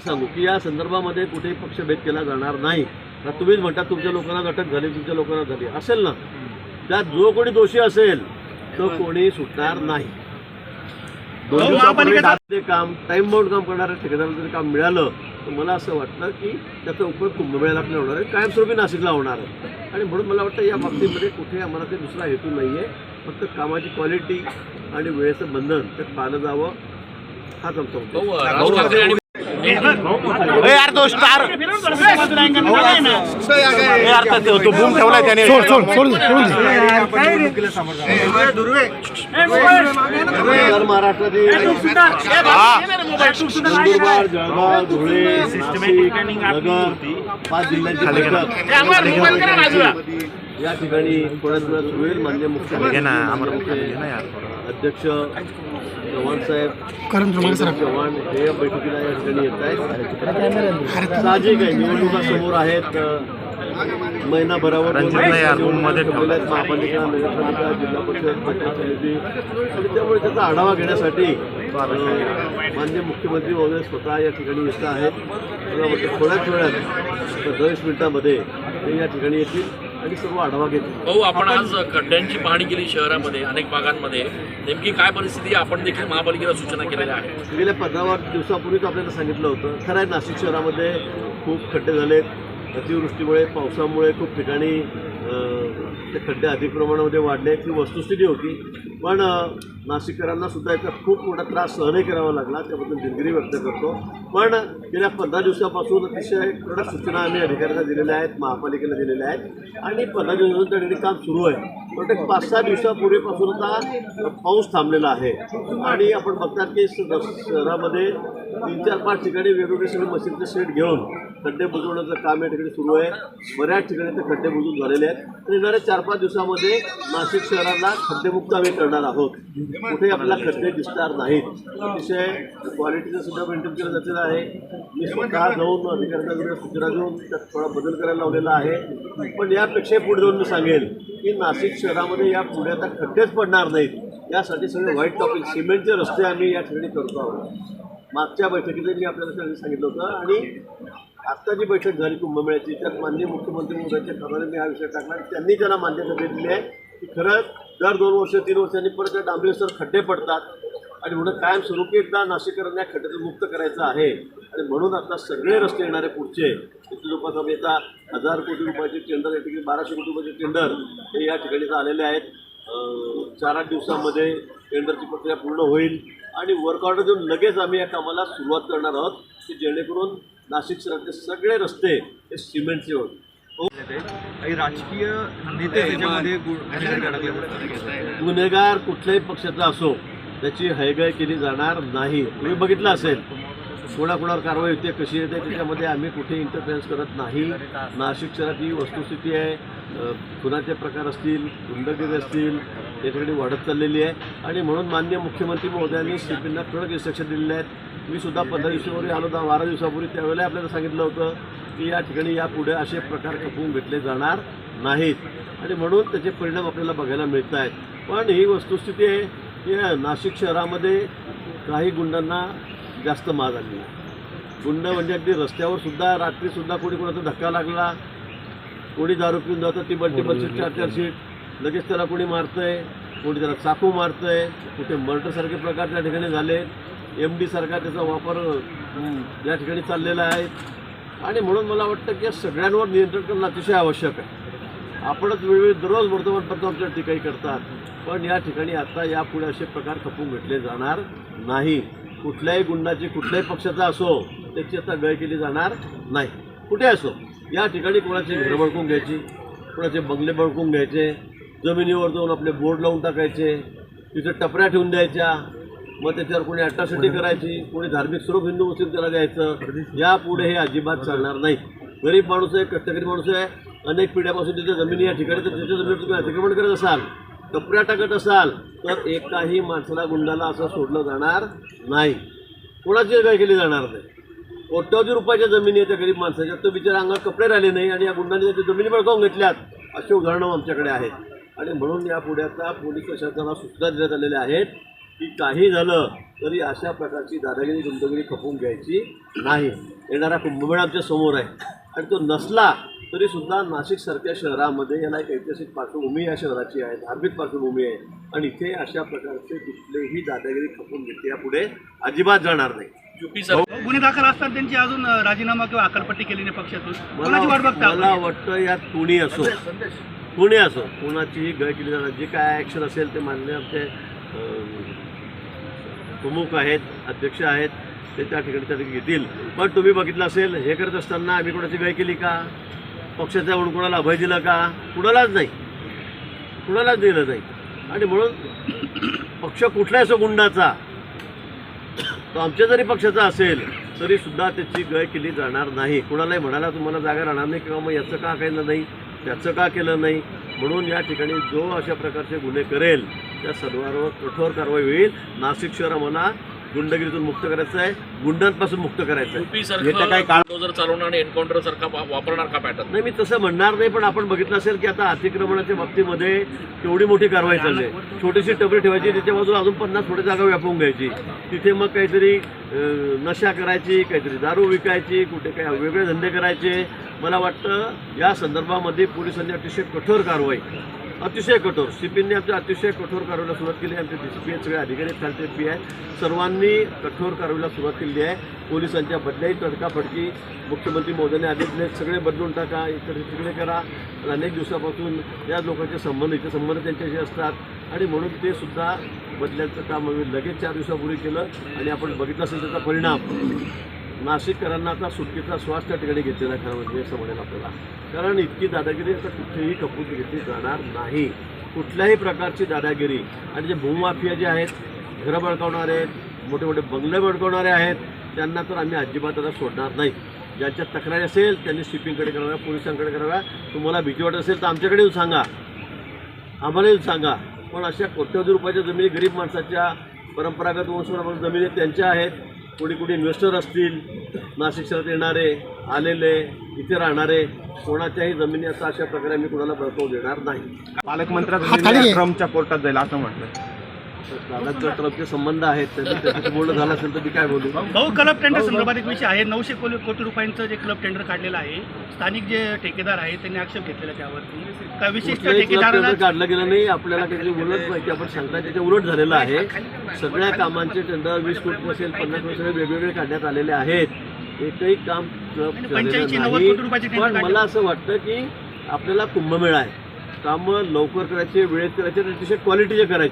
सांगू की या संदर्भामध्ये कुठेही पक्षभेद केला जाणार नाही. तुम्हीच म्हणता तुमच्या लोकांना अटक झाली तुमच्या लोकांना झाली. असेल ना? त्यात जो कोणी दोषी असेल तो कोणी सुटणार नाही. ते काम टाइम बाउंड काम करणाऱ्या ठेकेदाराला जर काम मिळालं तर मला असं वाटतं की त्याचा उपयोग कुंभमेळ्याला आपल्याला होणार आहे. कायमस्वरूपी नाशिकला होणार आहे. आणि म्हणून मला वाटतं या बाबतीमध्ये कुठे आम्हाला काही दुसरा हेतू नाही आहे फक्त कामाची क्वालिटी आणि वेळेचं बंधन ते पाळलं जावं हाच आमचा यार तो स्टार यार तो तो बूम ठेवलाय त्याने. सोड सोड सोड नंदुरबार जळगाव धुळे नाशिक नगर पाच जिल्ह्यांची या ठिकाणी थोड्याच वेळात सुरू होईल मान्य मुख्यमंत्री अध्यक्ष चव्हाण साहेब चव्हाण हे या बैठकीला या ठिकाणी येत आहेत. साहजिक आहे निवडणुका समोर आहेत महिनाभरावर महापालिका नगरपालिका जिल्हा परिषद पंचायत समिती आणि त्यामुळे त्याचा आढावा घेण्यासाठी अं, माननीय मुख्यमंत्री महोदय स्वतः या ठिकाणी येत आहेत. थोड्याच वेळात दहा मिनिटामध्ये ते या ठिकाणी येतील. आणि सर्व आढावा घेतील भाऊ आपण आज खड्ड्यांची पाहणी केली शहरामध्ये अनेक भागांमध्ये. नेमकी काय परिस्थिती? आपण देखील महापालिकेला सूचना केलेल्या आहेत. गेल्या पंधरा दिवसापूर्वीच आपल्याला सांगितलं होतं. खरं आहे नाशिक शहरामध्ये खूप खड्डे झालेत. अतिवृष्टीमुळे पावसामुळे खूप ठिकाणी ते खड्डे अधिक प्रमाणामध्ये वाढले. ही वस्तुस्थिती होती. पण नाशिककरांना सुद्धा याचा खूप मोठा त्रास सहनही करावा लागला त्याबद्दल दिलगिरी व्यक्त करतो. पण गेल्या पंधरा दिवसापासून अतिशय कडक सूचना आम्ही अधिकाऱ्यांना दिलेल्या आहेत महापालिकेला दिलेल्या आहेत. आणि पंधरा दिवसापासून त्या ठिकाणी काम सुरू आहे. पण एक पाच सहा दिवसापूर्वीपासून आता पाऊस थांबलेला आहे. आणि आपण बघतात की शहरामध्ये तीन चार पाच ठिकाणी वेगवेगळे सगळे मशीनचे सेट घेऊन खड्डे बुजवण्याचं काम या ठिकाणी सुरू आहे. बऱ्याच ठिकाणी ते खड्डे बुजून झालेले आहेत. तर येणाऱ्या चार पाच दिवसामध्ये नाशिक शहराला खड्डेमुक्त आम्ही करणार आहोत. कुठे आपल्याला खड्डे दिसणार नाहीत. अतिशय क्वालिटीचं सुद्धा मेंटेन केलं जातेलं आहे. मी स्वतः जाऊन अधिकाऱ्यांना सूचना देऊन त्यात थोडा बदल करायला लावलेला आहे. पण यापेक्षा पुढे जाऊन मी सांगेल की नाशिक शहरामध्ये या पुढे आता खड्डेच पडणार नाहीत. यासाठी सगळे व्हाईट टॉपिक सिमेंटचे रस्ते आम्ही या ठिकाणी करतो आहोत. मागच्या बैठकीत मी आपल्याला सांगितलं होतं आणि आत्ता जी बैठक झाली कुंभमेळ्याची त्यात माननीय मुख्यमंत्री महोदयाच्या कानाने मी हा विषय टाकला त्यांनी त्यांना मान्यता दिलेली आहे की खरंच दर दोन वर्ष तीन वर्षांनी परत त्या डांबरेसर खड्डे पडतात आणि म्हणून कायमस्वरूपी एकदा नाशिककरांना या खड्ड्यातून मुक्त करायचं आहे. आणि म्हणून आता सगळे रस्ते येणारे पुढचे. तिथे जवळपास आम्ही आता हजार कोटी रुपयाचे टेंडर या ठिकाणी बाराशे कोटी रुपयाचे टेंडर हे या ठिकाणी आलेले आहेत. चार आठ दिवसामध्ये टेंडरची प्रक्रिया पूर्ण होईल. आणि वर्क ऑर्डर देऊन लगेच आम्ही या कामाला सुरुवात करणार आहोत की जेणेकरून नाशिक शहरातले सगळे रस्ते हे सिमेंटचे होतील. काही राजकीय नेते त्याच्यामध्ये. गुन्हेगार कुठल्याही पक्षाचा असो त्याची हैगय केली जाणार नाही. तुम्ही बघितलं असेल कोणाकोणावर कारवाई होते कशी येते त्याच्यामध्ये आम्ही कुठे इंटरफेरन्स करत नाही. नाशिक शहरात ही वस्तुस्थिती आहे. खुनाचे प्रकार असतील गुंडगिरी असतील त्या ठिकाणी वाढत चाललेली आहे. आणि म्हणून मान्य मुख्यमंत्री महोदयांनी सीपींना कडक इन्स्ट्रक्शन दिलेले आहेत. मी सुद्धा पंधरा दिवसापूर्वी आलो दहा बारा दिवसापूर्वी त्यावेळेला आपल्याला सांगितलं होतं की या ठिकाणी यापुढे असे प्रकार खपवून घेतले जाणार नाहीत. आणि म्हणून त्याचे परिणाम आपल्याला बघायला मिळत आहेत. पण ही वस्तुस्थिती आहे की नाशिक शहरामध्ये काही गुंडांना जास्त माज आली गुंड म्हणजे अगदी रस्त्यावर सुद्धा रात्रीसुद्धा कोणी कोणाचा धक्का लागला कोणी दारू पिऊन जातं टिबल टिबल सीट चार चार सीट. लगेच त्याला कोणी मारतंय कोणी त्याला चाकू मारतंय कुठे मर्डरसारखे प्रकार त्या ठिकाणी झाले. एम डी सारखा त्याचा वापर या ठिकाणी चाललेला आहे. आणि म्हणून मला वाटतं की सगळ्यांवर नियंत्रण करणं अतिशय आवश्यक आहे. आपणच वेळोवेळी दररोज वर्तमानपत्र आमच्या टीकाही करतात पण या ठिकाणी आता यापुढे असे प्रकार खपून घेतले जाणार नाही. कुठल्याही गुंडाची कुठल्याही पक्षाचा असो त्याची आता गय केली जाणार नाही. कुठे असो या ठिकाणी कोणाची घरं बळकून घ्यायची कोणाचे बंगले बळकून घ्यायचे जमिनीवर जाऊन आपले बोर्ड लावून टाकायचे तिथे टपऱ्या ठेवून द्यायच्या मग त्याच्यावर कोणी अट्टासिटी करायची कोणी धार्मिक स्वरूप हिंदू मुस्लिम त्याला द्यायचं. यापुढे हे अजिबात चालणार नाही. गरीब माणूस आहे कष्टकरी माणूस आहे अनेक पिढ्यापासून तिथे जमिनी या ठिकाणी तर त्याच्या जमिनीवर तुम्ही अतिक्रमण करत असाल टपऱ्या टाकत असाल तर एकाही माणसाला गुंडाला असं सोडलं जाणार नाही. कोणाची काय केली जाणार नाही? कोट्यावधी रुपयाच्या जमिनी आहेत त्या गरीब माणसाच्या. तो बिचारा अंगात कपडे राहिले नाही आणि या गुंडांनी त्याच्या जमिनी बळकावून घेतल्यात. अशी उदाहरणं आमच्याकडे आहेत. आणि म्हणून यापुढे आता पोलीस प्रशासनाला सूचना देण्यात आलेल्या आहेत की काही झालं तरी अशा प्रकारची दादागिरी गुंतगिरी खपवून घ्यायची नाही. येणारा कुंभमेळा आमच्यासमोर आहे. आणि तो नसला तरी सुद्धा नाशिकसारख्या शहरामध्ये याला एक ऐतिहासिक पार्श्वभूमी या शहराची आहे धार्मिक पार्श्वभूमी आहे. आणि इथे अशा प्रकारचे कुठलेही दादागिरी खपवून घेतली यापुढे अजिबात जाणार नाही. सरकार गुन्हे दाखल असतात त्यांची अजून राजीनामा किंवा अकलपट्टी केली नाही पक्षातून. मला बघता मला वाटतं यात कुणी असो. कुणी असो कोणाचीही गय केली जाणार. जे काय ॲक्शन असेल ते मान्य आमचे प्रमुख आहेत अध्यक्ष आहेत ते त्या ठिकाणी त्या ठिकाणी घेतील पण तुम्ही बघितलं असेल हे करत असताना आम्ही कोणाची गय केली का? पक्षाच्या म्हणून कोणाला अभय दिलं का? कुणालाच नाही. कुणालाच दिलं नाही. आणि म्हणून पक्ष कुठलाही असो गुंडाचा? तो आमच्या जरी पक्षाचा असेल तरी सुद्धा त्याची गय केली जाणार नाही. कुणालाही म्हणाला तुम्हाला जागा राहणार नाही किंवा मग याचं का केलं नाही. त्याचं का केलं नाही? म्हणून या ठिकाणी जो अशा प्रकारचे गुन्हे करेल त्या सर्वांवर कठोर कारवाई होईल. नाशिक शहर म्हणा गुंडगिरीतून मुक्त करायचं आहे. गुंडांपासून मुक्त करायचं आहे. येत्या काही काळ- सरकार चालवणार आणि एन्काउंटर सारखा वापरणार का पॅटर्न नाही मी तसं म्हणणार नाही पण आपण बघितलं असेल की आता अतिक्रमणाच्या बाबतीमध्ये केवढी मोठी कारवाई चालली आहे. छोटीशी टबरी ठेवायची त्याच्या बाजूला अजून पन्नास थोडी जागा व्यापून घ्यायची. तिथे मग काहीतरी नशा करायची काहीतरी दारू विकायची कुठे काही वेगळे धंदे करायचे. मला वाटतं या संदर्भामध्ये पोलिसांनी अतिशय कठोर कारवाई अतिशय कठोर. सी पीने आमच्या अतिशय कठोर कारवाईला सुरुवात केली आमचे डी सी पी आहेत सगळे अधिकारी आहेत, खालचे पी आहे सर्वांनी कठोर कारवाईला सुरुवात केली आहे. पोलिसांच्या बदल्याही तडकाफडकी मुख्यमंत्री मोदयांनी आदेश दिले. सगळे बदलून टाका इकडे तिकडे करा. आणि अनेक दिवसापासून या लोकांचे संबंध इथे संबंध त्यांच्याशी असतात. आणि म्हणून ते सुद्धा बदल्याचं काम आम्ही लगेच चार दिवसापूर्वी केलं आणि आपण बघितलं असेल त्याचा परिणाम. नाशिककरांना आता सुटकेचा श्वास त्या ठिकाणी घेतलेला आहे खरं म्हणजे असं म्हणेल आपल्याला. कारण इतकी दादागिरी आता कुठेही कपून घेतली जाणार नाही. कुठल्याही प्रकारची दादागिरी. आणि जे भूमाफिया जे आहेत घरं बळकावणारे आहेत मोठे मोठे बंगले बळकावणारे आहेत त्यांना तर आम्ही अजिबात आता सोडणार नाही. ज्यांच्या तक्रारी असेल त्यांनी शिपिंगकडे कराव्या पोलिसांकडे कराव्या. तुम्हाला भीती वाटत असेल तर आमच्याकडे येऊन सांगा. आम्हाला येऊन सांगा. पण अशा कोट्यवधी रुपयाच्या जमिनी गरीब माणसाच्या परंपरागत वंशपरंपरा जमिनी त्यांच्या आहेत. कोणी कोणी इन्व्हेस्टर असतील नाशिक शहरात येणारे आलेले इथे राहणारे कोणाच्याही जमिनी आता अशा प्रकारे आम्ही कोणाला बळकावू देणार नाही. पालकमंत्र्याचा ट्रम्पच्या कोर्टात जाईल असं म्हटलं दादाचं ट्रम्पचे संबंध आहेत त्याचं बोलणं झालं असेल तर मी काय बोलू? भाऊ क्लब टेंडर संदर्भात एक विषय आहे. नऊशे कोटी कोटी रुपयांचं जे क्लब टेंडर काढलेलं आहे स्थानिक जे ठेकेदार आहे त्यांनी आक्षेप घेतलेला त्यावरती. का विशिष्ट ठेकेदाराला काढलं गेलं नाही आपल्याला काहीतरी उलट माहिती आपण सांगताय त्याच्या उलट झालेलं आहे. सगळ्या कामांचे टेंडर वीस कोटी असेल पन्नास कोटी वेगवेगळे काढण्यात आलेले आहेत. एकही काम club झालेलं 85 90 नाही कोटी रुपयाचे tender पण. मला असं वाटतं की आपल्याला कुंभमेळा आहे. कामं लवकर करायचे वेळेत करायचे आणि अतिशय क्वालिटीचे करायचे.